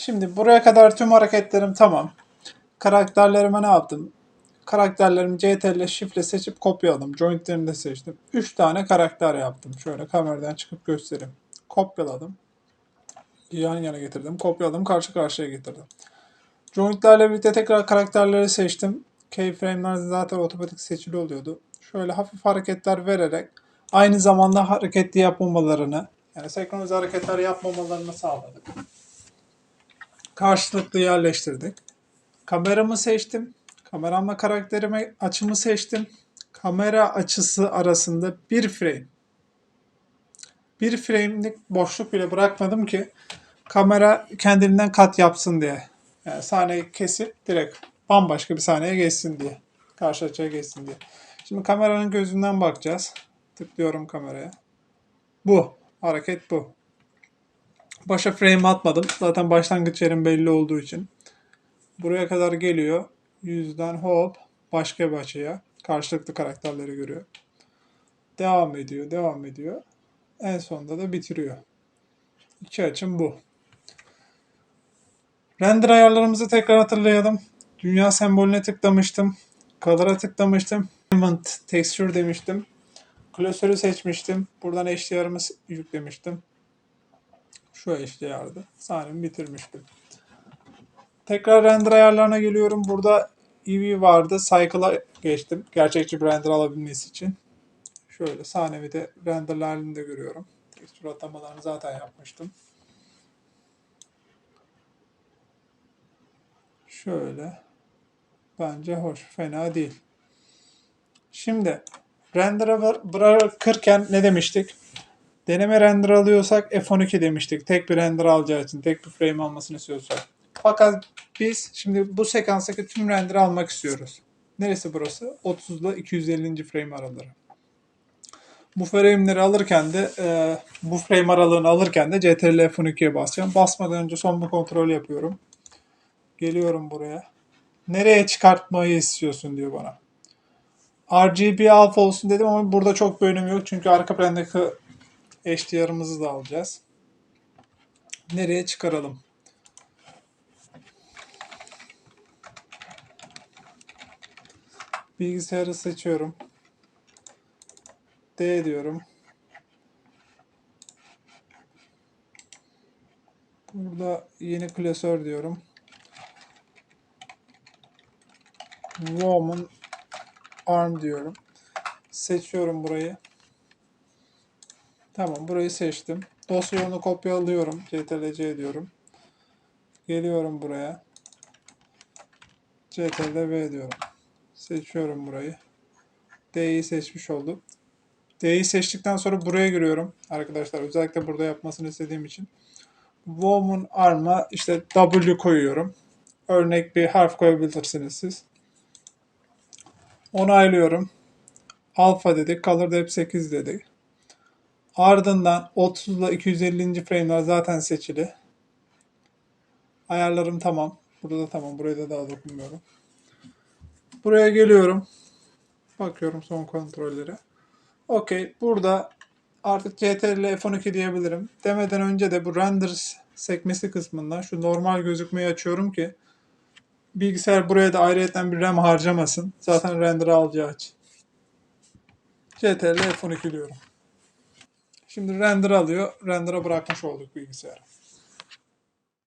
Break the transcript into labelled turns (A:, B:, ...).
A: Şimdi buraya kadar tüm hareketlerim tamam. Karakterlerime ne yaptım? Karakterlerimi CTRL Shift'le seçip kopyaladım. Jointlerini de seçtim. 3 tane karakter yaptım. Şöyle kameradan çıkıp göstereyim. Kopyaladım. Yan yana getirdim. Kopyaladım. Karşı karşıya getirdim. Jointlerle birlikte tekrar karakterleri seçtim. Keyframe'ler zaten otomatik seçili oluyordu. Şöyle hafif hareketler vererek aynı zamanda hareketli yapmamalarını yani senkronize hareketler yapmamalarını sağladık. Karşılıklı yerleştirdik. Kameramı seçtim. Kameramla karakterime açımı seçtim. Kamera açısı arasında bir frame. Bir frame'lik boşluk bile bırakmadım ki kamera kendiliğinden kat yapsın diye. Yani sahneyi kesip direkt bambaşka bir sahneye geçsin diye. Karşı açıya geçsin diye. Şimdi kameranın gözünden bakacağız. Tıklıyorum kameraya. Bu. Hareket bu. Başa frame atmadım. Zaten başlangıç yerim belli olduğu için. Buraya kadar geliyor. Yüzden hop başka bir açıya. Karşılıklı karakterleri görüyor. Devam ediyor, devam ediyor. En sonunda da bitiriyor. İki açım bu. Render ayarlarımızı tekrar hatırlayalım. Dünya sembolüne tıklamıştım. Color'a tıklamıştım. Element Texture demiştim. Klasörü seçmiştim. Buradan HDR'ımı yüklemiştim. Şu HDR'dı. Sahnemi bitirmiştim. Tekrar render ayarlarına geliyorum. Burada EV vardı. Cycle'a geçtim. Gerçekçi bir render alabilmesi için. Şöyle sahnemi de render halinde görüyorum. Tekstür atamalarını zaten yapmıştım. Şöyle. Bence hoş. Fena değil. Şimdi render'a bır- bırakırken ne demiştik? Deneme render alıyorsak F12 demiştik. Tek bir render alacağı için. Tek bir frame almasını istiyorsak. Fakat biz şimdi bu sekanstaki tüm render almak istiyoruz. Neresi burası? 30 ile 250. frame araları. Bu frame'leri alırken de e, bu frame aralığını alırken de CTRL F12'ye basacağım. Basmadan önce son bir kontrol yapıyorum. Geliyorum buraya. Nereye çıkartmayı istiyorsun diyor bana. RGB alfa olsun dedim ama burada çok bir önemi yok. Çünkü arka plandaki HDR'ımızı da alacağız. Nereye çıkaralım? Bilgisayarı seçiyorum. D diyorum. Burada yeni klasör diyorum. Woman arm diyorum. Seçiyorum burayı. Tamam burayı seçtim. Dosya yolunu kopyalıyorum. CTRL-C diyorum. Geliyorum buraya. CTRL-V diyorum. Seçiyorum burayı. D'yi seçmiş oldum. D'yi seçtikten sonra buraya giriyorum. Arkadaşlar özellikle burada yapmasını istediğim için. Woman arm'a işte W koyuyorum. Örnek bir harf koyabilirsiniz siz. Onaylıyorum. Alfa dedik. Color Depth 8 dedik. Ardından 30 ile 250. frame'ler zaten seçili. Ayarlarım tamam. Burada da tamam. Buraya da daha dokunmuyorum. Buraya geliyorum. Bakıyorum son kontrollere. Okey. Burada artık CTRL F12 diyebilirim. Demeden önce de bu render sekmesi kısmından şu normal gözükmeyi açıyorum ki bilgisayar buraya da ayrıyeten bir RAM harcamasın. Zaten render alacağı için. CTRL F12 diyorum. Şimdi render alıyor. Render'a bırakmış olduk bilgisayarı.